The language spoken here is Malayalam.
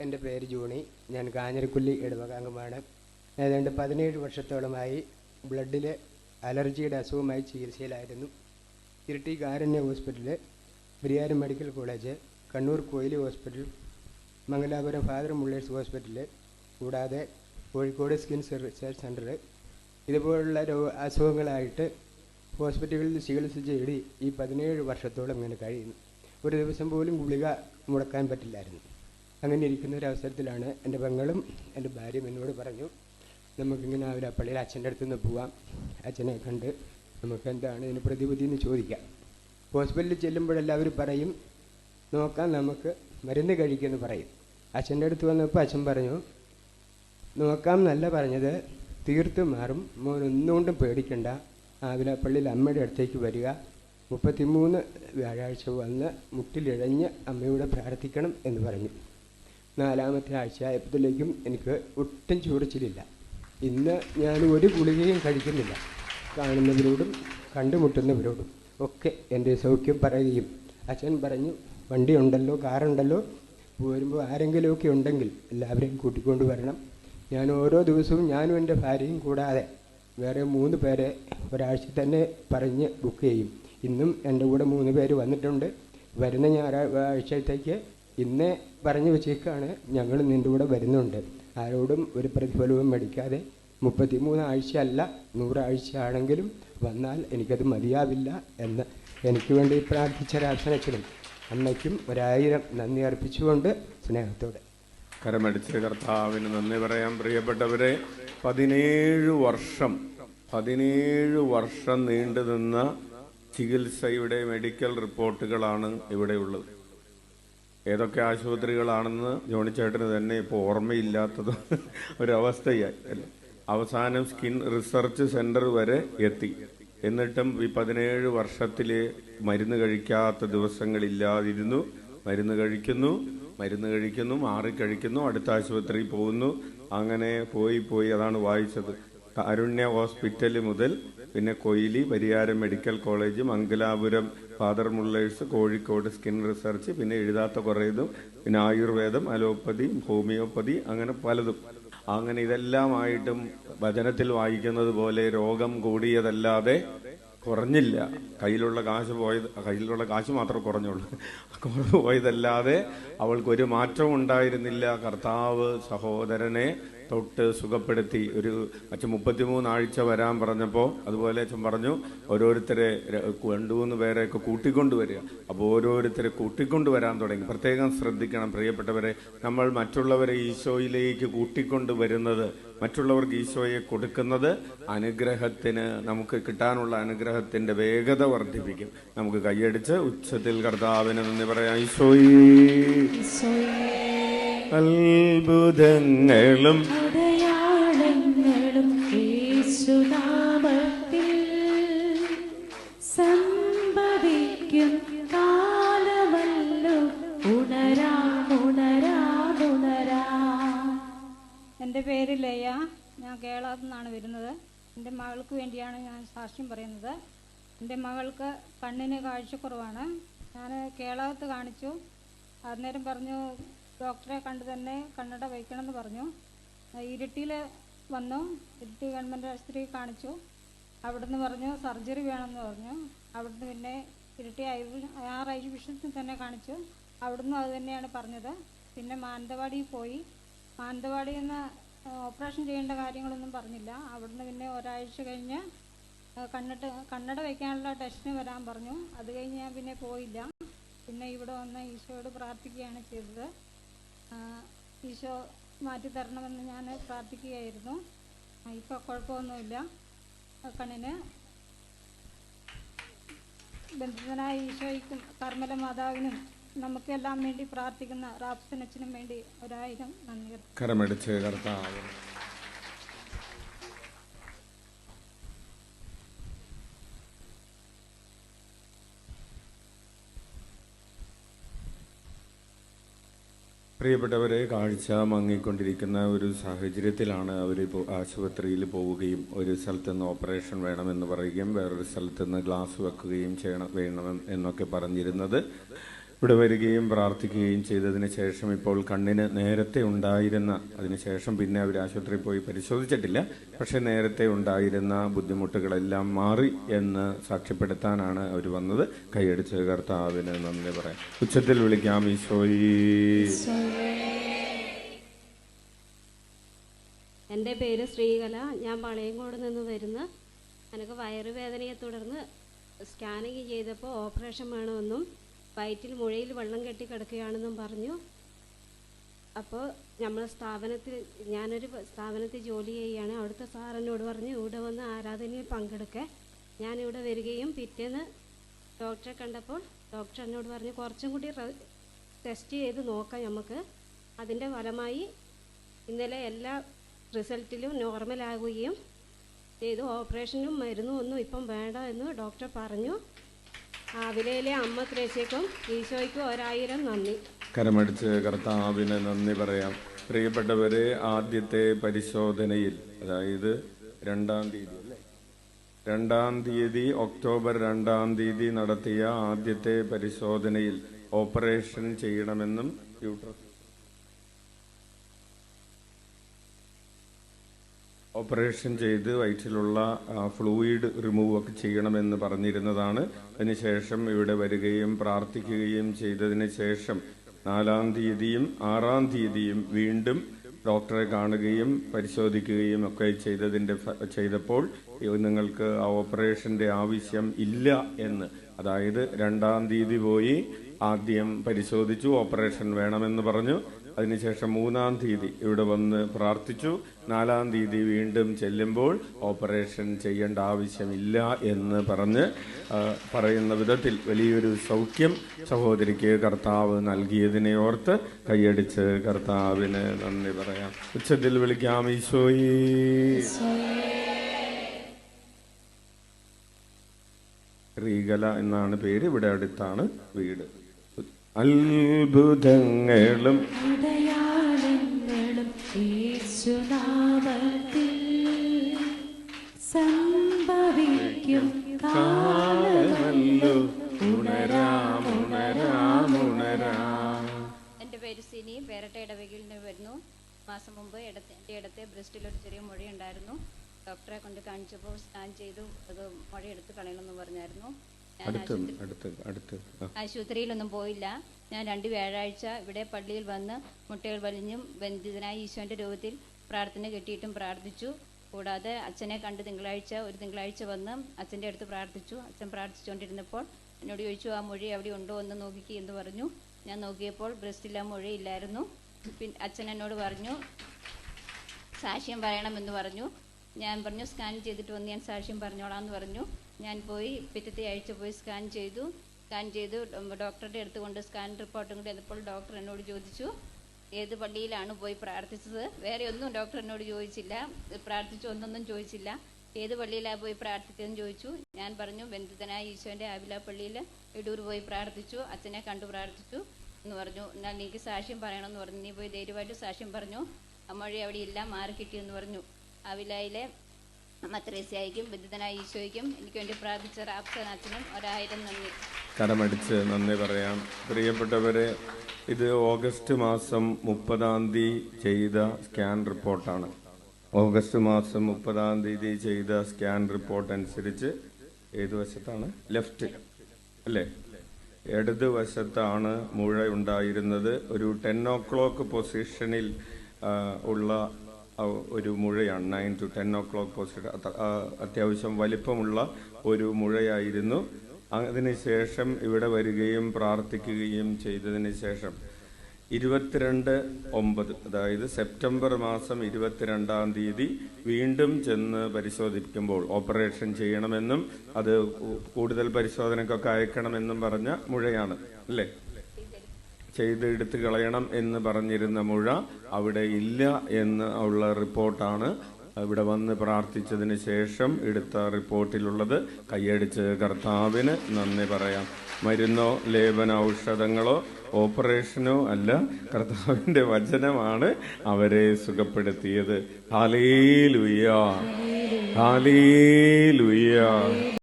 എന്റെ പേര് ജൂണി. ഞാൻ കാഞ്ഞിരക്കുല്ലി ഇടവകാംഗമാണ്. ഏതാണ്ട് പതിനേഴ് വർഷത്തോളമായി ബ്ലഡിലെ അലർജിയുടെ അസുഖമായി ചികിത്സയിലായിരുന്നു. ഇരിട്ടി കാരുണ്യ ഹോസ്പിറ്റലിൽ Pariyaram medical college Kannur Koyili hospital Mangalapuram father Muller's hospital കൂടാതെ കോഴിക്കോട് സ്കിൻ റിസർച്ച് സെന്റർ ഇതുപോലുള്ള രോ അസുഖങ്ങളായിട്ട് ഹോസ്പിറ്റലുകളിൽ ചികിത്സിച്ച് ഇടി ഈ പതിനേഴ് വർഷത്തോളം ഇങ്ങനെ കഴിയുന്നു. ഒരു ദിവസം പോലും ഗുളിക മുടക്കാൻ പറ്റില്ലായിരുന്നു. അങ്ങനെ ഇരിക്കുന്ന ഒരു അവസരത്തിലാണ് എന്റെ പെങ്ങളും എന്റെ ഭാര്യയും എന്നോട് പറഞ്ഞു നമുക്കിങ്ങനെ ആ പള്ളിയിൽ അച്ഛന്റെ അടുത്ത് നിന്ന് പോവാം. അച്ഛനെ കണ്ട് നമുക്ക് എന്താണ് ഇതിന് പ്രതിവിധി എന്ന് ചോദിക്കാം. ഹോസ്പിറ്റലിൽ ചെല്ലുമ്പോഴെല്ലാവരും പറയും നോക്കാം നമുക്ക് മരുന്ന് കഴിക്കുമെന്ന് പറയും. അച്ഛന്റെ അടുത്ത് വന്നപ്പോൾ അച്ഛൻ പറഞ്ഞു നോക്കാം എന്നല്ല പറഞ്ഞത്. തീർത്തു മാറും. മോൻ ഒന്നുകൊണ്ടും പേടിക്കണ്ട. ആവിലപ്പള്ളിയിൽ അമ്മയുടെ അടുത്തേക്ക് വരിക. മുപ്പത്തിമൂന്ന് വ്യാഴാഴ്ച വന്ന് മുട്ടിലിഴഞ്ഞ് അമ്മയോട് പ്രാർത്ഥിക്കണം എന്ന് പറഞ്ഞു. നാലാമത്തെ ആഴ്ച ആയപ്പോഴത്തേക്കും എനിക്ക് ഒട്ടും ചൂടിച്ചിലില്ല ഇന്ന് ഞാൻ ഒരു ഗുളികയും കഴിക്കുന്നില്ല. കാണുന്നവരോടും കണ്ടുമുട്ടുന്നവരോടും ഒക്കെ എന്റെ സൗഖ്യം പറയുകയും അച്ഛൻ പറഞ്ഞു വണ്ടി ഉണ്ടല്ലോ കാറുണ്ടല്ലോ പോരുമ്പോൾ ആരെങ്കിലുമൊക്കെ ഉണ്ടെങ്കിൽ എല്ലാവരെയും കൂട്ടിക്കൊണ്ട് വരണം. ഞാൻ ഓരോ ദിവസവും ഞാനും എന്റെ ഭാര്യയും കൂടാതെ വേറെ മൂന്ന് പേരെ ഒരാഴ്ച തന്നെ പറഞ്ഞ് ബുക്ക് ചെയ്യും. ഇന്നും എന്റെ കൂടെ മൂന്ന് പേര് വന്നിട്ടുണ്ട്. വരുന്ന ഞായറാഴ്ചത്തേക്ക് ഇന്നേ പറഞ്ഞു വെച്ചേക്കാണ് ഞങ്ങൾ നിന്റെ കൂടെ വരുന്നുണ്ട്. ആരോടും ഒരു പ്രതിഫലവും മേടിക്കാതെ മുപ്പത്തിമൂന്ന് ആഴ്ച അല്ല നൂറാഴ്ച ആണെങ്കിലും വന്നാൽ എനിക്കത് മതിയാവില്ല എന്ന് എനിക്ക് വേണ്ടി പ്രാർത്ഥിച്ച രാസനച്ചനും അമ്മയ്ക്കും ഒരായിരം നന്ദി അർപ്പിച്ചുകൊണ്ട് സ്നേഹത്തോടെ. കരമടിച്ച കർത്താവിന് നന്ദി പറയാൻ പ്രിയപ്പെട്ടവരെ പതിനേഴ് വർഷം പതിനേഴ് വർഷം നീണ്ടു നിന്ന ചികിത്സയുടെ മെഡിക്കൽ റിപ്പോർട്ടുകളാണ് ഇവിടെയുള്ളത്. ഏതൊക്കെ ആശുപത്രികളാണെന്ന് ജോണിച്ചേട്ടന് തന്നെ ഇപ്പോൾ ഓർമ്മയില്ലാത്തത് ഒരവസ്ഥയായി. അല്ലേ അവസാനം സ്കിൻ റിസർച്ച് സെന്റർ വരെ എത്തി. എന്നിട്ടും ഈ പതിനേഴ് വർഷത്തിൽ മരുന്ന് കഴിക്കാത്ത ദിവസങ്ങളില്ലാതിരുന്നു. മരുന്ന് കഴിക്കുന്നു മരുന്ന് കഴിക്കുന്നു മാറി കഴിക്കുന്നു അടുത്ത ആശുപത്രി പോകുന്നു. അങ്ങനെ പോയി പോയി അതാണ് വായിച്ചത്. കാരുണ്യ ഹോസ്പിറ്റൽ മുതൽ പിന്നെ Koyili Pariyaram medical college Mangalapuram father Muller's Kozhikode skin research പിന്നെ എഴുതാത്ത കുറേ ഇതും പിന്നെ ആയുർവേദം അലോപ്പതി ഹോമിയോപ്പതി അങ്ങനെ പലതും. അങ്ങനെ ഇതെല്ലാമായിട്ടും വചനത്തിൽ വായിക്കുന്നത് പോലെ രോഗം കൂടിയതല്ലാതെ കുറഞ്ഞില്ല. കയ്യിലുള്ള കാശ് പോയത് കയ്യിലുള്ള കാശ് മാത്രമേ കുറഞ്ഞുള്ളൂ. കുറവ് പോയതല്ലാതെ അവൾക്കൊരു മാറ്റവും ഉണ്ടായിരുന്നില്ല. കർത്താവ് സഹോദരനെ തൊട്ട് സുഖപ്പെടുത്തി. ഒരു അച്ഛൻ മുപ്പത്തിമൂന്ന് ആഴ്ച വരാൻ പറഞ്ഞപ്പോൾ അതുപോലെ അച്ഛൻ പറഞ്ഞു ഓരോരുത്തരെ രണ്ടു മൂന്ന് പേരെയൊക്കെ കൂട്ടിക്കൊണ്ടുവരിക. അപ്പോൾ ഓരോരുത്തരെ കൂട്ടിക്കൊണ്ട് വരാൻ തുടങ്ങി. പ്രത്യേകം ശ്രദ്ധിക്കണം പ്രിയപ്പെട്ടവരെ. നമ്മൾ മറ്റുള്ളവരെ ഈശോയിലേക്ക് കൂട്ടിക്കൊണ്ടുവരുന്നത് മറ്റുള്ളവർക്ക് ഈശോയെ കൊടുക്കുന്നത് അനുഗ്രഹത്തിന് നമുക്ക് കിട്ടാനുള്ള അനുഗ്രഹത്തിന്റെ വേഗത വർദ്ധിപ്പിക്കും. നമുക്ക് കൈയടിച്ച് ഉച്ചത്തിൽ കർത്താവിന് നന്ദി പറയാം. ഈശോയേ അത്ഭുതങ്ങളും സംഭവിക്കും. എന്റെ പേര് ലയ. ഞാൻ കേരളത്തിൽ നിന്നാണ് വരുന്നത്. എന്റെ മകൾക്ക് വേണ്ടിയാണ് ഞാൻ സാക്ഷ്യം പറയുന്നത്. എന്റെ മകൾക്ക് കണ്ണിന് കാഴ്ചക്കുറവാണ്. ഞാൻ കേരളത്ത് കാണിച്ചു. അന്നേരം പറഞ്ഞു ഡോക്ടറെ കണ്ട് തന്നെ കണ്ണട വയ്ക്കണമെന്ന് പറഞ്ഞു. ഇരിട്ടിയിൽ വന്നു. ഇരിട്ടി ഗവൺമെന്റ് ആശുപത്രി കാണിച്ചു. അവിടുന്ന് പറഞ്ഞു സർജറി വേണമെന്ന് പറഞ്ഞു. അവിടുന്ന് പിന്നെ ഇരിട്ടി ഐ- ആർ ഐ തന്നെ കാണിച്ചു. അവിടുന്ന് അത് തന്നെയാണ് പറഞ്ഞത്. പിന്നെ മാനന്തവാടിയിൽ പോയി. മാനന്തവാടിയിൽ നിന്ന് ഓപ്പറേഷൻ ചെയ്യേണ്ട കാര്യങ്ങളൊന്നും പറഞ്ഞില്ല. അവിടുന്ന് പിന്നെ ഒരാഴ്ച കഴിഞ്ഞ് കണ്ണട്ട് കണ്ണട വയ്ക്കാനുള്ള ടെസ്റ്റിന് വരാൻ പറഞ്ഞു. അത് കഴിഞ്ഞ് ഞാൻ പിന്നെ പോയില്ല. പിന്നെ ഇവിടെ വന്ന് ഈശോയോട് പ്രാർത്ഥിക്കുകയാണ് ചെയ്തത്. ഈശോ മാറ്റി തരണമെന്ന് ഞാൻ പ്രാർത്ഥിക്കുകയായിരുന്നു. ഇപ്പോൾ കുഴപ്പമൊന്നുമില്ല. കണ്ണിന് ബന്ധിതനായ ഈശോയ്ക്കും കർമ്മല മാതാവിനും നമുക്കെല്ലാം വേണ്ടി പ്രാർത്ഥിക്കുന്ന റാപ്സനച്ചനും വേണ്ടി ഒരായിരം നന്ദി കരമടിച്ച് കർത്താവ്. പ്രിയപ്പെട്ടവരെ കാഴ്ച മങ്ങിക്കൊണ്ടിരിക്കുന്ന ഒരു സാഹചര്യത്തിലാണ് അവർ ആശുപത്രിയിൽ പോവുകയും ഒരു സ്ഥലത്ത് നിന്ന് ഓപ്പറേഷൻ വേണമെന്ന് പറയുകയും വേറൊരു സ്ഥലത്ത് നിന്ന് ഗ്ലാസ് വെക്കുകയും ചെയ്യണം വേണം എന്നൊക്കെ പറഞ്ഞിരുന്നത്. ഇവിടെ വരികയും പ്രാർത്ഥിക്കുകയും ചെയ്തതിന് ശേഷം ഇപ്പോൾ കണ്ണിന് നേരത്തെ ഉണ്ടായിരുന്ന അതിനുശേഷം പിന്നെ അവർ ആശുപത്രിയിൽ പോയി പരിശോധിച്ചിട്ടില്ല. പക്ഷെ നേരത്തെ ഉണ്ടായിരുന്ന ബുദ്ധിമുട്ടുകളെല്ലാം മാറി എന്ന് സാക്ഷ്യപ്പെടുത്താനാണ് അവർ വന്നത്. കൈയടിച്ച് കർത്താവിന് നന്ദി പറയാം. ഉച്ചത്തിൽ വിളിക്കാം ഈശോയി. എന്റെ പേര് ശ്രീകല. ഞാൻ വളയങ്കോട് നിന്ന് വരുന്ന. എനിക്ക് വയറുവേദനയെ തുടർന്ന് സ്കാനിങ് ചെയ്തപ്പോൾ ഓപ്പറേഷൻ വേണമെന്നും വയറ്റിൽ മുഴയിൽ വെള്ളം കെട്ടി കിടക്കുകയാണെന്നും പറഞ്ഞു. അപ്പോൾ നമ്മൾ സ്ഥാപനത്തിൽ ഞാനൊരു സ്ഥാപനത്തിൽ ജോലി ചെയ്യുകയാണ്. അവിടുത്തെ സാറിനോട് പറഞ്ഞു ഇവിടെ വന്ന് ആരാധനയിൽ പങ്കെടുക്കുക ഞാനിവിടെ വരികയും പിറ്റേന്ന് ഡോക്ടറെ കണ്ടപ്പോൾ ഡോക്ടർ എന്നോട് പറഞ്ഞു കുറച്ചും കൂടി ടെസ്റ്റ് ചെയ്ത് നോക്കാം നമുക്ക്. അതിന്റെ ഫലമായി ഇന്നലെ എല്ലാ റിസൾട്ടിലും നോർമലാകുകയും ചെയ്തു. ഓപ്പറേഷനും മരുന്നും ഒന്നും ഇപ്പം വേണ്ട എന്ന് ഡോക്ടർ പറഞ്ഞു. ആവിലയിലെ അമ്മ ത്രേസ്യക്കും ഈശോയ്ക്കും ഒരായിരം നന്ദി. കരമടിച്ച് കർത്താവിന് നന്ദി പറയാം. പ്രിയപ്പെട്ടവരെ ആദ്യത്തെ പരിശോധനയിൽ അതായത് രണ്ടാം തീയതി രണ്ടാം തീയതി ഒക്ടോബർ രണ്ടാം തീയതി നടത്തിയ ആദ്യത്തെ പരിശോധനയിൽ ഓപ്പറേഷൻ ചെയ്യണമെന്നും യൂട്രസ് ഓപ്പറേഷൻ ചെയ്ത് വയറ്റിലുള്ള ഫ്ലൂയിഡ് റിമൂവ് ഒക്കെ ചെയ്യണമെന്ന് പറഞ്ഞിരുന്നതാണ്. അതിനുശേഷം ഇവിടെ വരികയും പ്രാർത്ഥിക്കുകയും ചെയ്തതിന് ശേഷം നാലാം തീയതിയും ആറാം തീയതിയും വീണ്ടും ഡോക്ടറെ കാണുകയും പരിശോധിക്കുകയും ഒക്കെ ചെയ്തതിന്റെ ചെയ്തപ്പോൾ നിങ്ങൾക്ക് ആ ഓപ്പറേഷന്റെ ആവശ്യം ഇല്ല എന്ന്. അതായത് രണ്ടാം തീയതി പോയി ആദ്യം പരിശോധിച്ചു ഓപ്പറേഷൻ വേണമെന്ന് പറഞ്ഞു. അതിനുശേഷം മൂന്നാം തീയതി ഇവിടെ വന്ന് പ്രാർത്ഥിച്ചു. നാലാം തീയതി വീണ്ടും ചെല്ലുമ്പോൾ ഓപ്പറേഷൻ ചെയ്യേണ്ട ആവശ്യമില്ല എന്ന് പറഞ്ഞ് പറയുന്ന വിധത്തിൽ വലിയൊരു സൗഖ്യം സഹോദരിക്ക് കർത്താവ് നൽകിയതിനെ ഓർത്ത് കൈയടിച്ച് കർത്താവിന് നന്ദി പറയാം. ഉച്ചത്തിൽ വിളിക്കാം ഈശോയി. റീഗല എന്നാണ് പേര് ഇവിടെ അടുത്താണ് വീട്. അത്ഭുതങ്ങളും അടയാളങ്ങളും യേശുനാമത്തിൽ സംഭവിക്കും കാലമല്ലോ. ഉണരാം ഉണരാം ഉണരാം. എന്റെ പേര് സിനി. പേരട്ട ഇടവകയിൽ നിന്ന് വരുന്നു. മാസം മുമ്പ് ഇടത്തെ എന്റെ ഇടത്തെ ബ്രസ്റ്റിൽ ഒരു ചെറിയ മുഴയുണ്ടായിരുന്നു. ഡോക്ടറെ കൊണ്ട് കാണിച്ചപ്പോൾ സ്കാൻ ചെയ്തു. അത് മുഴ എടുത്ത് കളയണമെന്ന് പറഞ്ഞായിരുന്നു. ആശുപത്രിയിലൊന്നും പോയില്ല. ഞാൻ രണ്ട് വ്യാഴാഴ്ച ഇവിടെ പള്ളിയിൽ വന്ന് മുട്ടകൾ വലിഞ്ഞും ബന്ധിതനായ ഈശോന്റെ രൂപത്തിൽ പ്രാർത്ഥന കെട്ടിയിട്ടും പ്രാർത്ഥിച്ചു. കൂടാതെ അച്ഛനെ കണ്ട് തിങ്കളാഴ്ച ഒരു തിങ്കളാഴ്ച വന്ന് അച്ഛന്റെ അടുത്ത് പ്രാർത്ഥിച്ചു. അച്ഛൻ പ്രാർത്ഥിച്ചുകൊണ്ടിരുന്നപ്പോൾ എന്നോട് ചോദിച്ചു ആ മൊഴി അവിടെ ഉണ്ടോ എന്ന് നോക്കിക്ക് എന്ന് പറഞ്ഞു. ഞാൻ നോക്കിയപ്പോൾ ബ്രസ്റ്റിൽ ആ മൊഴിയില്ലായിരുന്നു പിന്നെ അച്ഛൻ എന്നോട് പറഞ്ഞു സാക്ഷ്യം പറയണമെന്ന് പറഞ്ഞു. ഞാൻ പറഞ്ഞു സ്കാൻ ചെയ്തിട്ട് വന്ന് ഞാൻ സാക്ഷ്യം പറഞ്ഞോളാം എന്ന് പറഞ്ഞു. ഞാൻ പോയി പിറ്റത്തെ ആഴ്ച പോയി സ്കാൻ ചെയ്തു. സ്കാൻ ചെയ്തു ഡോക്ടറുടെ അടുത്ത് കൊണ്ട് സ്കാൻ റിപ്പോർട്ടും കൂടി വന്നപ്പോൾ ഡോക്ടർ എന്നോട് ചോദിച്ചു ഏത് പള്ളിയിലാണ് പോയി പ്രാർത്ഥിച്ചത്? വേറെ ഒന്നും ഡോക്ടർ എന്നോട് ചോദിച്ചില്ല. പ്രാർത്ഥിച്ചു ഒന്നൊന്നും ചോദിച്ചില്ല. ഏത് പള്ളിയിലാണ് പോയി പ്രാർത്ഥിച്ചതെന്ന് ചോദിച്ചു. ഞാൻ പറഞ്ഞു ബന്ധിതനായ ഈശോന്റെ ആവില പള്ളിയിൽ ഇടൂർ പോയി പ്രാർത്ഥിച്ചു. അച്ഛനെ കണ്ടു പ്രാർത്ഥിച്ചു. എന്ന് പറഞ്ഞു. എന്നാൽ എനിക്ക് സാക്ഷ്യം പറയണമെന്ന് പറഞ്ഞു. നീ പോയി ധൈര്യമായിട്ട് സാക്ഷ്യം പറഞ്ഞു. അമ്മഴി അവിടെ ഇല്ല മാറി കിട്ടിയെന്ന് പറഞ്ഞു. ആവിലായിലെ മത്രേസ്യായിക്കും ബന്ധിതനായ ഈശോയ്ക്കും എനിക്ക് വേണ്ടി പ്രാർത്ഥിച്ച റാപ്സൻ ഒരായിരം നന്ദി. കടമടിച്ച് നന്ദി പറയാം. പ്രിയപ്പെട്ടവരെ ഇത് ഓഗസ്റ്റ് മാസം മുപ്പതാം തീയതി ചെയ്ത സ്കാൻ റിപ്പോർട്ടാണ്. ഓഗസ്റ്റ് മാസം മുപ്പതാം തീയതി ചെയ്ത സ്കാൻ റിപ്പോർട്ട് അനുസരിച്ച് ഏത് വശത്താണ്? ലെഫ്റ്റ്. അല്ലേ? ഇടത് വശത്താണ് മുഴ ഉണ്ടായിരുന്നത്. ഒരു ടെൻ ഓ ക്ലോക്ക് പൊസിഷനിൽ ഉള്ള ഒരു മുഴയാണ് nine to ten o'clock post അത്യാവശ്യം വലിപ്പമുള്ള ഒരു മുഴയായിരുന്നു. അതിനുശേഷം ഇവിടെ വരികയും പ്രാർത്ഥിക്കുകയും ചെയ്തതിന് ശേഷം ഇരുപത്തിരണ്ട് ഒമ്പത് അതായത് സെപ്റ്റംബർ മാസം ഇരുപത്തിരണ്ടാം തീയതി വീണ്ടും ചെന്ന് പരിശോധിക്കുമ്പോൾ ഓപ്പറേഷൻ ചെയ്യണമെന്നും അത് കൂടുതൽ പരിശോധനക്കൊക്കെ അയക്കണമെന്നും പറഞ്ഞ മുഴയാണ് അല്ലേ? ചെയ്ത് എടുത്ത് കളയണം എന്ന് പറഞ്ഞിരുന്ന മുഴ അവിടെ ഇല്ല എന്ന് ഉള്ള റിപ്പോർട്ടാണ് ഇവിടെ വന്ന് പ്രാർത്ഥിച്ചതിന് ശേഷം എടുത്ത റിപ്പോർട്ടിലുള്ളത്. കൈയടിച്ച് കർത്താവിന് നന്ദി പറയാം. മരുന്നോ ലേപന ഔഷധങ്ങളോ ഓപ്പറേഷനോ അല്ല കർത്താവിന്റെ വചനമാണ് അവരെ സുഖപ്പെടുത്തിയത്. ഹാലേ ലുയ്യ ഹാലേ ലുയ്യ